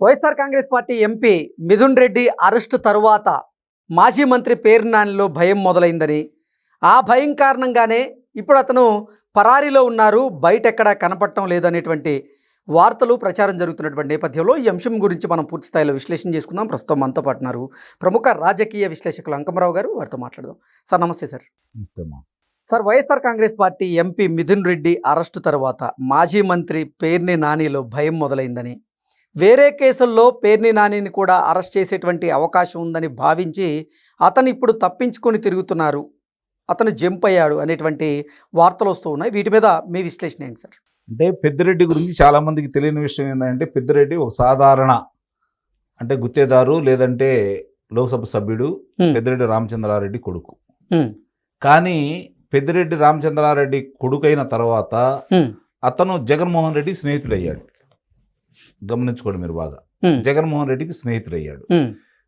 YSR Congress party MP Mithun Reddy arrest తరువాత మాజీ మంత్రి పేర్నానిలో భయం మొదలైందని. ఆ భయం కారణంగానే ఇప్పుడు అతను పరారీలో ఉన్నారు బయట ఎక్కడా కనపడటం లేదనేటువంటి వార్తలు ప్రచారం జరుగుతున్నటువంటి నేపథ్యంలో ఈ అంశం గురించి మనం పూర్తి స్థాయిలో విశ్లేషణ చేసుకుందాం. ప్రస్తుతం మనతో పాటు ఉన్నారు ప్రముఖ రాజకీయ విశ్లేషకులు అంకమరావు గారు వారితో మాట్లాడదాం. సార్ నమస్తే sir. Sir YSR Congress party MP Mithun Reddy arrest తర్వాత మాజీ మంత్రి పేర్ని నానిలో భయం మొదలైందని వేరే కేసుల్లో పేర్ని నానిని కూడా అరెస్ట్ చేసేటువంటి అవకాశం ఉందని భావించి అతను ఇప్పుడు తప్పించుకొని తిరుగుతున్నారు. అతను జంప్ అయ్యాడు అనేటువంటి వార్తలు వస్తూ ఉన్నాయి. వీటి మీద మీ విశ్లేషణ ఏంటి సార్? అంటే పెద్దిరెడ్డి గురించి చాలా మందికి తెలియని విషయం ఏంటంటే పెద్దిరెడ్డి ఒక సాధారణ అంటే గుత్తేదారు లేదంటే లోక్సభ సభ్యుడు. పెద్దిరెడ్డి రామచంద్రారెడ్డి కొడుకు. కానీ పెద్దిరెడ్డి రామచంద్రారెడ్డి కొడుకైన తర్వాత అతను జగన్మోహన్ రెడ్డికి స్నేహితుడయ్యాడు. గమనించుకోండి మీరు బాగా. జగన్మోహన్ రెడ్డికి స్నేహితుడయ్యాడు.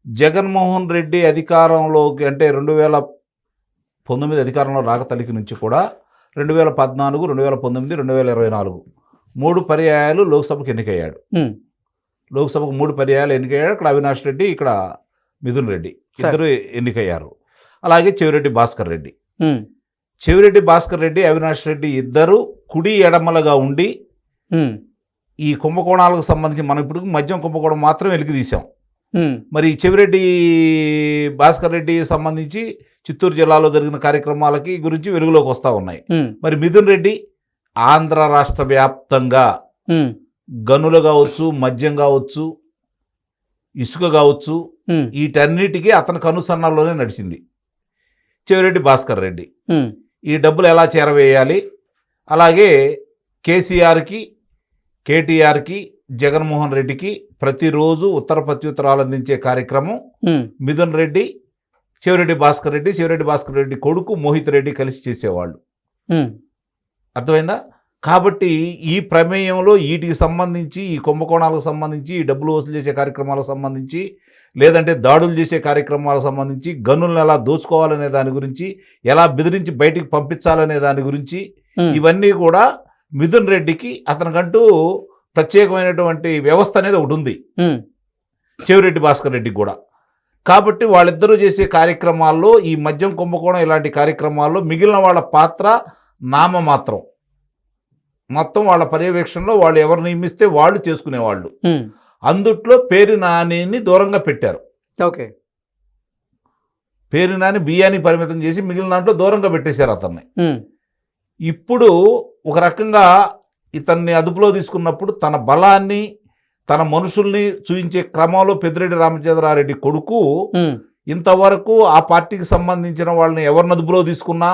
జగన్మోహన్ రెడ్డి అధికారంలోకి అంటే రెండు వేల పంతొమ్మిది అధికారంలో రాకతలికి నుంచి కూడా రెండు వేల పద్నాలుగు రెండు వేల పంతొమ్మిది రెండు వేల ఇరవై నాలుగు మూడు పర్యాయాలు లోక్సభకు ఎన్నికయ్యాడు. లోక్సభకు మూడు పర్యాయాలు ఎన్నికయ్యాడు. ఇక్కడ అవినాష్ రెడ్డి ఇక్కడ మిథున్ రెడ్డి. ఇద్దరు ఎన్నికయ్యారు. అలాగే చెవిరెడ్డి భాస్కర్ రెడ్డి. చెవిరెడ్డి భాస్కర్ రెడ్డి అవినాష్ రెడ్డి ఇద్దరు కుడి ఎడమలుగా ఉండి ఈ కుంభకోణాలకు సంబంధించి మనం ఇప్పుడు మద్యం కుంభకోణం మాత్రం వెలికి తీసాం మరి చెవిరెడ్డి భాస్కర్ రెడ్డి సంబంధించి చిత్తూరు జిల్లాలో జరిగిన కార్యక్రమాలకి గురించి వెలుగులోకి వస్తూ ఉన్నాయి. మరి మిథున్ రెడ్డి ఆంధ్ర రాష్ట్ర వ్యాప్తంగా గనులు కావచ్చు మద్యం కావచ్చు ఇసుక కావచ్చు వీటన్నిటికీ అతని కనుసన్నల్లోనే నడిచింది చెవిరెడ్డి భాస్కర్ రెడ్డి. ఈ డబ్బులు ఎలా చేరవేయాలి? అలాగే కేసీఆర్కి కేటీఆర్కి జగన్మోహన్ రెడ్డికి ప్రతిరోజు ఉత్తర ప్రత్యుత్తరాలు అందించే కార్యక్రమం మిథున్ రెడ్డి చెవిరెడ్డి భాస్కర్ రెడ్డి చెవిరెడ్డి భాస్కర్ రెడ్డి కొడుకు మోహిత్ రెడ్డి కలిసి చేసేవాళ్ళు. అర్థమైందా? కాబట్టి ఈ ప్రమేయంలో వీటికి సంబంధించి ఈ కుంభకోణాలకు సంబంధించి ఈ డబ్బులు వసూలు చేసే కార్యక్రమాలకు సంబంధించి లేదంటే దాడులు చేసే కార్యక్రమాలకు సంబంధించి గనులను ఎలా దోచుకోవాలనే దాని గురించి ఎలా బెదిరించి బయటికి పంపించాలనే దాని గురించి ఇవన్నీ కూడా మిథున్ రెడ్డికి అతనికంటూ ప్రత్యేకమైనటువంటి వ్యవస్థ అనేది ఒకటి ఉంది. చెవిరెడ్డి భాస్కర్ రెడ్డికి కూడా. కాబట్టి వాళ్ళిద్దరూ చేసే కార్యక్రమాల్లో ఈ మద్యం కుంభకోణం ఇలాంటి కార్యక్రమాల్లో మిగిలిన వాళ్ళ పాత్ర నామమాత్రం మొత్తం వాళ్ళ పర్యవేక్షణలో వాళ్ళు ఎవరు నియమిస్తే వాళ్ళు చేసుకునేవాళ్ళు. అందుట్లో పేరు నానిని దూరంగా పెట్టారు. ఓకే. పేరు నాని బియ్యాన్ని పరిమితం చేసి మిగిలిన దాంట్లో దూరంగా పెట్టేశారు అతన్ని. ఇప్పుడు ఒక రకంగా ఇతన్ని అదుపులో తీసుకున్నప్పుడు తన బలాన్ని తన మనుషుల్ని చూపించే క్రమంలో పెద్దిరెడ్డి రామచంద్రారెడ్డి కొడుకు ఇంతవరకు ఆ పార్టీకి సంబంధించిన వాళ్ళని ఎవరిని అదుపులో తీసుకున్నా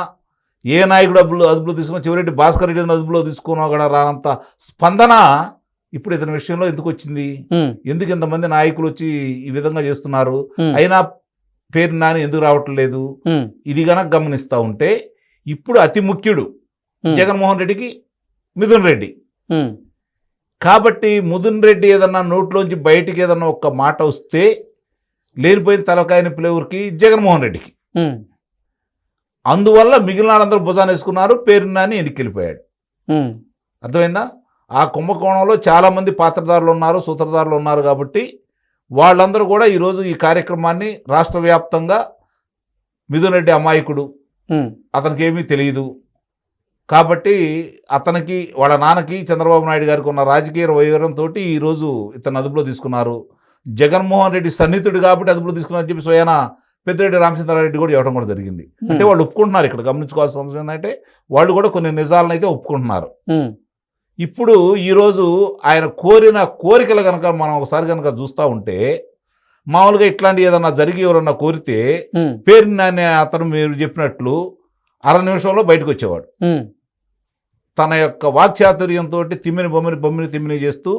ఏ నాయకుడు అదుపులో అదుపులో తీసుకున్నా చివరెడ్డి భాస్కర్ రెడ్డిని అదుపులో తీసుకున్నా కూడా రానంత స్పందన ఇప్పుడు ఇతని విషయంలో ఎందుకు వచ్చింది? ఎందుకు ఇంతమంది నాయకులు వచ్చి ఈ విధంగా చేస్తున్నారు? అయినా పేరు నాని ఎందుకు రావట్లేదు? ఇది గనక గమనిస్తూ ఉంటే ఇప్పుడు అతి ముఖ్యుడు జగన్మోహన్ రెడ్డికి మిథున్ రెడ్డి. కాబట్టి ముదున్ రెడ్డి ఏదన్నా నోట్లోంచి బయటికి ఏదన్నా ఒక్క మాట వస్తే లేనిపోయిన తలకాయని ప్లేవర్కి జగన్మోహన్ రెడ్డికి. అందువల్ల మిగిలిన వాళ్ళందరూ భుజాన్ని వేసుకున్నారు పేరు నాని ఎన్నికెళ్ళిపోయాడు అర్థమైందా? ఆ కుంభకోణంలో చాలామంది పాత్రదారులు ఉన్నారు సూత్రధారులు ఉన్నారు కాబట్టి వాళ్ళందరూ కూడా ఈరోజు ఈ కార్యక్రమాన్ని రాష్ట్ర వ్యాప్తంగా మిథున్ రెడ్డి అమాయకుడు. అతనికి ఏమీ తెలియదు. కాబట్టి అతనికి వాళ్ళ నాన్నకి చంద్రబాబు నాయుడు గారికి ఉన్న రాజకీయ వైవరంతో ఈరోజు ఇతను అదుపులో తీసుకున్నారు. జగన్మోహన్ రెడ్డి సన్నిహితుడు కాబట్టి అదుపులో తీసుకున్నారని చెప్పి స్వయాన పెద్దిరెడ్డి రామచంద్రారెడ్డి కూడా ఇవ్వడం కూడా జరిగింది. అంటే వాళ్ళు ఒప్పుకుంటున్నారు ఇక్కడ గమనించుకోవాల్సిన అవసరం ఏంటంటే వాళ్ళు కూడా కొన్ని నిజాలను అయితే ఒప్పుకుంటున్నారు. ఇప్పుడు ఈరోజు ఆయన కోరిన కోరికలు కనుక మనం ఒకసారి కనుక చూస్తూ ఉంటే మామూలుగా ఇట్లాంటి ఏదన్నా జరిగి ఎవరన్నా కోరితే పేరు అతను మీరు చెప్పినట్లు అర నిమిషంలో బయటకు వచ్చేవాడు. తన యొక్క వాక్చాతుర్యంతో తిమ్మిని బొమ్మిని బొమ్మిని తిమ్మిని చేస్తూ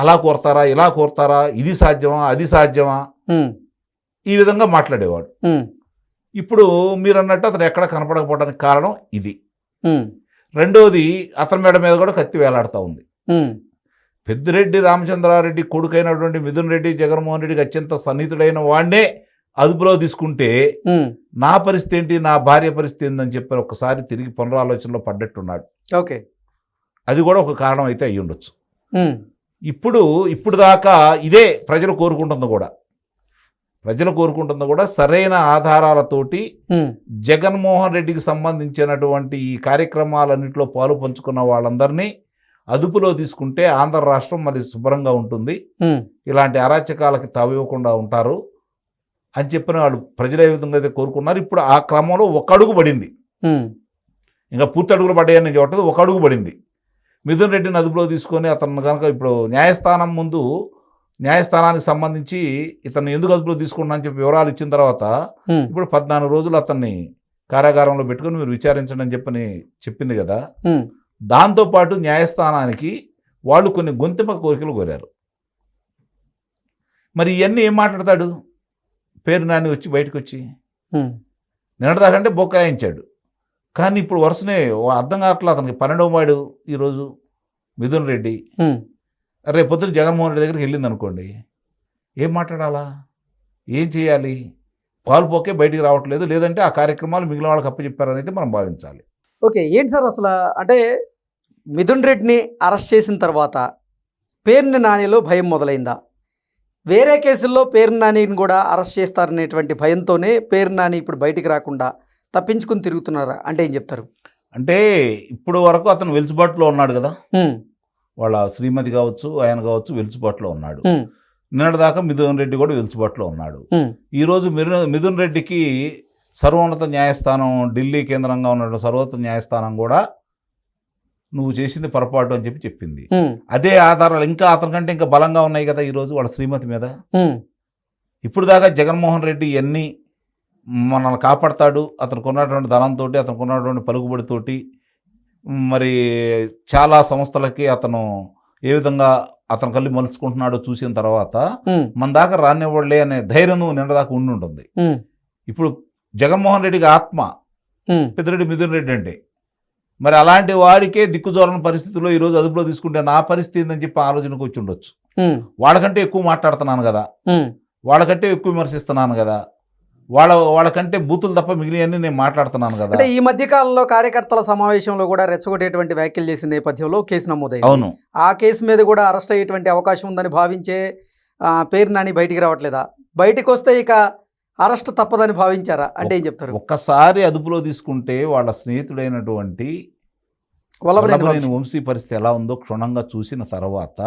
అలా కోరతారా ఇలా కోరతారా ఇది సాధ్యమా అది సాధ్యమా? ఈ విధంగా మాట్లాడేవాడు. ఇప్పుడు మీరు అన్నట్టు అతను ఎక్కడ కనపడకపోవడానికి కారణం ఇది. రెండోది అతని మేడ మీద కూడా కత్తి వేలాడుతూ ఉంది. పెద్దిరెడ్డి రామచంద్రారెడ్డి కొడుకైనటువంటి మిథున్ రెడ్డి జగన్మోహన్ రెడ్డికి అత్యంత సన్నిహితుడైన వాడినే అదుపులో తీసుకుంటే నా పరిస్థితి ఏంటి నా భార్య పరిస్థితి ఏందని చెప్పి ఒకసారి తిరిగి పునరాలోచనలో పడ్డట్టున్నాడు. ఓకే. అది కూడా ఒక కారణం అయితే అయ్యి ఉండొచ్చు. ఇప్పుడు ఇప్పుడు దాకా ఇదే ప్రజలు కోరుకుంటుంది కూడా. ప్రజలు కోరుకుంటుంది కూడా సరైన ఆధారాలతోటి జగన్మోహన్ రెడ్డికి సంబంధించినటువంటి ఈ కార్యక్రమాలన్నింటిలో పాలు పంచుకున్న వాళ్ళందరినీ అదుపులో తీసుకుంటే ఆంధ్ర రాష్ట్రం మరి శుభ్రంగా ఉంటుంది. ఇలాంటి అరాచకాలకి తావివ్వకుండా ఉంటారు. అని చెప్పిన వాళ్ళు ప్రజలు ఏ విధంగా అయితే కోరుకున్నారు ఇప్పుడు ఆ క్రమంలో ఒక అడుగు పడింది. ఇంకా పూర్తి అడుగులు పడ్డాయని చెప్పట్లేదు ఒక అడుగు పడింది. మిథున్ రెడ్డిని అదుపులో తీసుకొని అతను కనుక ఇప్పుడు న్యాయస్థానం ముందు న్యాయస్థానానికి సంబంధించి ఇతను ఎందుకు అదుపులో తీసుకున్నా అని చెప్పి వివరాలు ఇచ్చిన తర్వాత ఇప్పుడు పద్నాలుగు రోజులు అతన్ని కారాగారంలో పెట్టుకొని మీరు విచారించండి అని చెప్పని చెప్పింది కదా. దాంతోపాటు న్యాయస్థానానికి వాళ్ళు కొన్ని గొంతెమ కోరికలు కోరారు. మరి ఇవన్నీ ఏం మాట్లాడతాడు? పేరు నాని వచ్చి బయటకు వచ్చి నిన్నటిదాకంటే బొక్కాయించాడు. కానీ ఇప్పుడు వరుసనే అర్థం కావట్లేదు అతనికి పన్నెండవ వాడు ఈరోజు మిథున్ రెడ్డి. రేపు పొద్దున జగన్మోహన్ రెడ్డి దగ్గరికి వెళ్ళింది అనుకోండి. ఏం మాట్లాడాలా? ఏం చేయాలి? పాలు పోకే బయటికి రావట్లేదు. లేదంటే ఆ కార్యక్రమాలు మిగిలిన వాళ్ళకి అప్పచెప్పారని అయితే మనం భావించాలి. ఓకే ఏంటి సార్ అసలు? అంటే మిథున్ రెడ్డిని అరెస్ట్ చేసిన తర్వాత పేరుని నానిలో భయం మొదలైందా? వేరే కేసుల్లో పేరు నానిని కూడా అరెస్ట్ చేస్తారనేటువంటి భయంతోనే పేరు నాని ఇప్పుడు బయటికి రాకుండా తప్పించుకుని తిరుగుతున్నారా? అంటే ఏం చెప్తారు? అంటే ఇప్పుడు వరకు అతను వెలుసుబాటులో ఉన్నాడు కదా. వాళ్ళ శ్రీమతి కావచ్చు ఆయన కావచ్చు వెలుసుబాటులో ఉన్నాడు. నిన్నటిదాకా మిథున్ రెడ్డి కూడా వెలుసుబాటులో ఉన్నాడు. ఈరోజు మిథున్ రెడ్డికి సర్వోన్నత న్యాయస్థానం ఢిల్లీ కేంద్రంగా ఉన్న సర్వోన్నత న్యాయస్థానం కూడా నువ్వు చేసింది పొరపాటు అని చెప్పి చెప్పింది. అదే ఆధారాలు ఇంకా అతనికంటే ఇంకా బలంగా ఉన్నాయి కదా ఈరోజు వాళ్ళ శ్రీమతి మీద? ఇప్పుడు దాకా జగన్మోహన్ రెడ్డి ఎన్ని మనల్ని కాపాడతాడు అతనికి ఉన్నటువంటి ధనంతో అతనికి ఉన్నటువంటి పలుకుబడితోటి మరి చాలా సంస్థలకి అతను ఏ విధంగా అతను కళ్ళు మలుచుకుంటున్నాడో చూసిన తర్వాత మన దాకా రానివ్వలే అనే ధైర్యం నువ్వు నిన్న దాకా ఉండి ఉంటుంది. ఇప్పుడు జగన్మోహన్ రెడ్డికి ఆత్మ పెద్దిరెడ్డి మిథున్ రెడ్డి అంటే మరి అలాంటి వాడికే దిక్కుజోరని పరిస్థితుల్లో ఈరోజు అదుపులో తీసుకుంటే నా పరిస్థితి ఏందని చెప్పి ఆలోచనకు వచ్చి ఉండొచ్చు. వాళ్ళకంటే ఎక్కువ మాట్లాడుతున్నాను కదా. వాళ్ళకంటే ఎక్కువ విమర్శిస్తున్నాను కదా. వాళ్ళ వాళ్ళకంటే బూతులు తప్ప మిగిలినవన్నీ నేను మాట్లాడుతున్నాను కదా. అంటే ఈ మధ్య కాలంలో కార్యకర్తల సమావేశంలో కూడా రెచ్చగొట్టేటువంటి వ్యాఖ్యలు చేసిన నేపథ్యంలో కేసు నమోదైంది. అవును. ఆ కేసు మీద కూడా అరెస్ట్ అయ్యేటువంటి అవకాశం ఉందని భావించే పేరు నాని బయటికి రావట్లేదా? బయటికి వస్తే ఇక అరెస్ట్ తప్పదని భావించారా? అంటే ఏం చెప్తారు? ఒక్కసారి అదుపులో తీసుకుంటే వాళ్ళ స్నేహితుడైనటువంటి వల్లభనేని వంశీ. పరిస్థితి ఎలా ఉందో క్షుణ్ణంగా చూసిన తర్వాత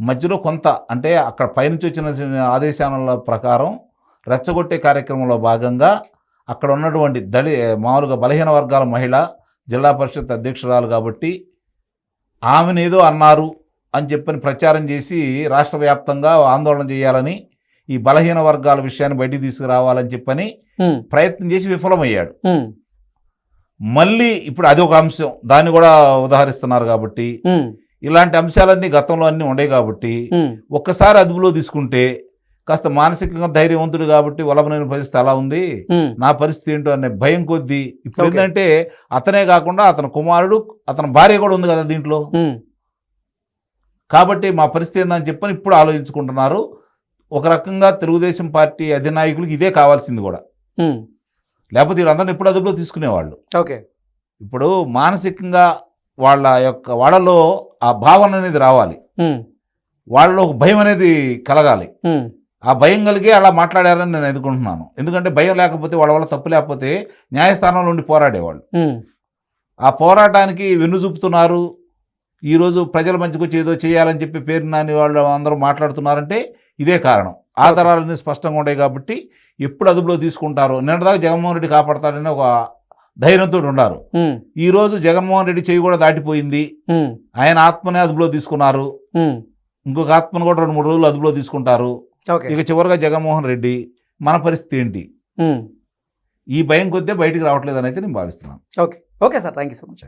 మధ్యలో కొంత అంటే అక్కడ పైనుంచి వచ్చిన ఆదేశాల ప్రకారం రెచ్చగొట్టే కార్యక్రమంలో భాగంగా అక్కడ ఉన్నటువంటి దళి మామూలుగా బలహీన వర్గాల మహిళ జిల్లా పరిషత్ అధ్యక్షురాలు కాబట్టి ఆమెను ఏదో అన్నారు అని చెప్పని ప్రచారం చేసి రాష్ట్ర వ్యాప్తంగా ఆందోళన చేయాలని ఈ బలహీన వర్గాల విషయాన్ని బయటికి తీసుకురావాలని చెప్పని ప్రయత్నం చేసి విఫలమయ్యాడు. మళ్ళీ ఇప్పుడు అది ఒక అంశం. దాన్ని కూడా ఉదాహరిస్తున్నారు కాబట్టి ఇలాంటి అంశాలన్నీ గతంలో అన్నీ ఉండే కాబట్టి ఒక్కసారి అదుపులో తీసుకుంటే కాస్త మానసికంగా ధైర్యవంతుడు కాబట్టి వలభనేని పరిస్థితి అలా ఉంది. నా పరిస్థితి ఏంటో అనే భయం కొద్దీ ఇప్పుడు. ఏంటంటే అతనే కాకుండా అతని కుమారుడు అతని భార్య కూడా ఉంది కదా దీంట్లో. కాబట్టి మా పరిస్థితి ఏందని చెప్పని ఇప్పుడు ఆలోచించుకుంటున్నారు. ఒక రకంగా తెలుగుదేశం పార్టీ అధినాయకులకు ఇదే కావాల్సింది కూడా. లేకపోతే వీళ్ళందరినీ ఎప్పుడు అదుపులో తీసుకునేవాళ్ళు. ఓకే. ఇప్పుడు మానసికంగా వాళ్ళ యొక్క వాళ్ళలో ఆ భావన అనేది రావాలి. వాళ్ళలో ఒక భయం అనేది కలగాలి. ఆ భయం కలిగి అలా మాట్లాడారని నేను ఎదుర్కొంటున్నాను. ఎందుకంటే భయం లేకపోతే వాళ్ళ వల్ల తప్పు లేకపోతే న్యాయస్థానంలో ఉండి పోరాడేవాళ్ళు. ఆ పోరాటానికి వెన్ను చూపుతున్నారు. ఈరోజు ప్రజల మంచికి వచ్చి ఏదో చేయాలని చెప్పి పేరు నాని వాళ్ళు అందరూ మాట్లాడుతున్నారంటే ఇదే కారణం. ఆధారాలన్నీ స్పష్టంగా ఉన్నాయి కాబట్టి ఎప్పుడు అదుపులో తీసుకుంటారో నిన్నటిదాకా జగన్మోహన్ రెడ్డి కాపాడతాడని ఒక ధైర్యంతో ఉన్నారు. ఉమ్, ఈరోజు జగన్మోహన్ రెడ్డి చెయ్యి కూడా దాటిపోయింది. ఆయన ఆత్మనే అదుపులో తీసుకున్నారు. ఇంకొక ఆత్మను కూడా రెండు మూడు రోజులు అదుపులో తీసుకుంటారు. ఓకే. ఇక చివరిగా జగన్మోహన్ రెడ్డి మన పరిస్థితి ఏంటి? ఈ భయం కొద్దే బయటికి రావట్లేదని అయితే నేను భావిస్తున్నాను. Okay. Okay sir. Thank you so much.